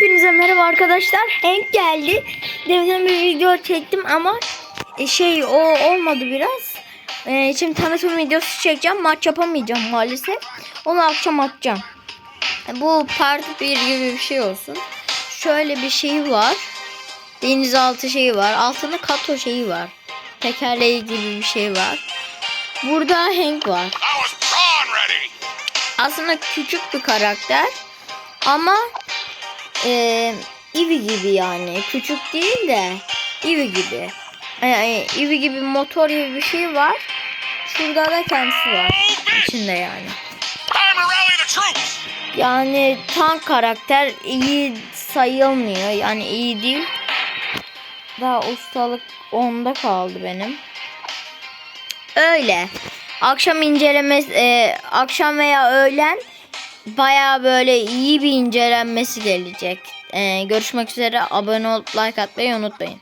Hepinize merhaba arkadaşlar. Hank geldi. Demin bir video çektim ama e, şey o olmadı biraz. E, şimdi tanıtım videosu çekeceğim. Maç yapamayacağım maalesef. Onu akşam atacağım. E, bu part 1 gibi bir şey olsun. Şöyle bir şey var. Denizaltı şeyi var. Altında kato şeyi var. Tekerleği gibi bir şey var. Burada Hank var. Aslında küçük bir karakter ama e, Eevee gibi yani. Küçük değil de Eevee gibi. E, Eevee gibi motor gibi bir şey var. Şurada da kendisi var. İçinde yani. Yani tank karakter iyi sayılmıyor. Yani iyi değil. Daha ustalık onda kaldı benim. Öyle. Akşam incelemesi e, akşam veya öğlen baya böyle iyi bir incelenmesi gelecek. E, görüşmek üzere abone olup like atmayı unutmayın.